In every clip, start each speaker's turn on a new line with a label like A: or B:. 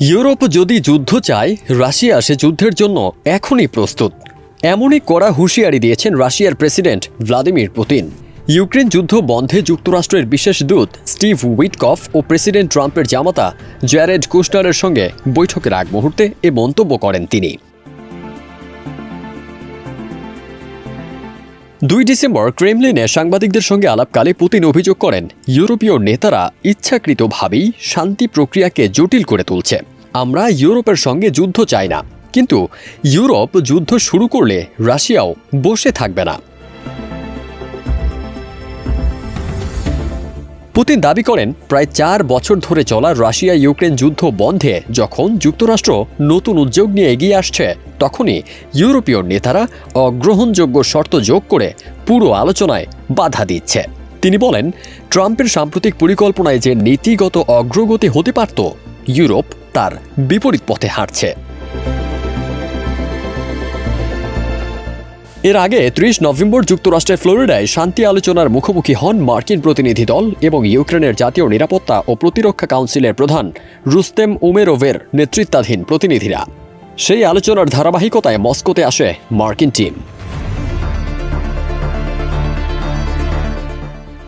A: Europe যদি যুদ্ধ চায়, রাশিয়া সে যুদ্ধের জন্য এখনই প্রস্তুত। এমনই কড়া হুঁশিয়ারি দিয়েছেন রাশিয়ার প্রেসিডেন্ট ভ্লাদিমির পুতিন। ইউক্রেন যুদ্ধ বন্ধে যুক্তরাষ্ট্রের বিশেষ দূত স্টিভ উইটকফ ও প্রেসিডেন্ট ট্রাম্পের জামাতা জ্যারেড কুশনারের সঙ্গে বৈঠকের আগ মুহূর্তে এ মন্তব্য করেন তিনি। দুই ডিসেম্বর ক্রেমলিনে সাংবাদিকদের সঙ্গে আলাপকালে পুতিন অভিযোগ করেন, ইউরোপীয় নেতারা ইচ্ছাকৃতভাবেই শান্তি প্রক্রিয়াকে জটিল করে তুলছে। আমরা ইউরোপের সঙ্গে যুদ্ধ চাই না। কিন্তু ইউরোপ যুদ্ধ শুরু করলে রাশিয়াও বসে থাকবে না। পুতিন দাবি করেন, প্রায় চার বছর ধরে চলা রাশিয়া ইউক্রেন যুদ্ধ বন্ধে যখন যুক্তরাষ্ট্র নতুন উদ্যোগ নিয়ে এগিয়ে আসছে, তখনই ইউরোপীয় নেতারা অগ্রহণযোগ্য শর্ত যোগ করে পুরো আলোচনায় বাধা দিচ্ছে। তিনি বলেন, ট্রাম্পের সাম্প্রতিক পরিকল্পনায় যে নীতিগত অগ্রগতি হতে পারত, ইউরোপ তার বিপরীত পথে হাঁটছে। এর আগে ত্রিশ নভেম্বর যুক্তরাষ্ট্রের ফ্লোরিডায় শান্তি আলোচনার মুখোমুখি হন মার্কিন প্রতিনিধি দল এবং ইউক্রেনের জাতীয় নিরাপত্তা ও প্রতিরক্ষা কাউন্সিলের প্রধান রুস্তেম উমেরোভের নেতৃত্বাধীন প্রতিনিধিরা। সেই আলোচনার ধারাবাহিকতায় মস্কোতে আসে মার্কিন টিম।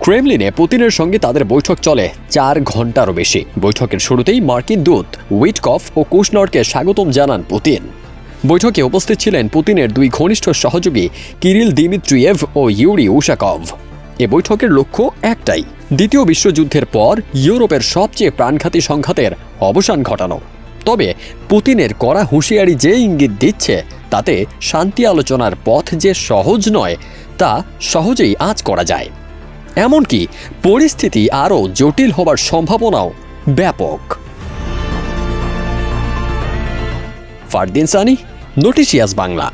A: ক্রেমলিনে পুতিনের সঙ্গে তাদের বৈঠক চলে চার ঘন্টারও বেশি। বৈঠকের শুরুতেই মার্কিন দূত উইটকফ ও কুশনরকে স্বাগতম জানান পুতিন। বৈঠকে উপস্থিত ছিলেন পুতিনের দুই ঘনিষ্ঠ সহযোগী কিরিল দিমিত্রিয়েভ ও ইউরি উশাকভ। এ বৈঠকের লক্ষ্য একটাই, দ্বিতীয় বিশ্বযুদ্ধের পর ইউরোপের সবচেয়ে প্রাণঘাতী সংঘাতের অবসান ঘটানো। তবে পুতিনের কড়া হুঁশিয়ারি যে ইঙ্গিত দিচ্ছে, তাতে শান্তি আলোচনার পথ যে সহজ নয়, তা সহজেই আঁচ করা যায়। এমনকি পরিস্থিতি আরও জটিল হবার সম্ভাবনাও ব্যাপক। ফারদিন সানি নোটিশিয়াস বাংলা।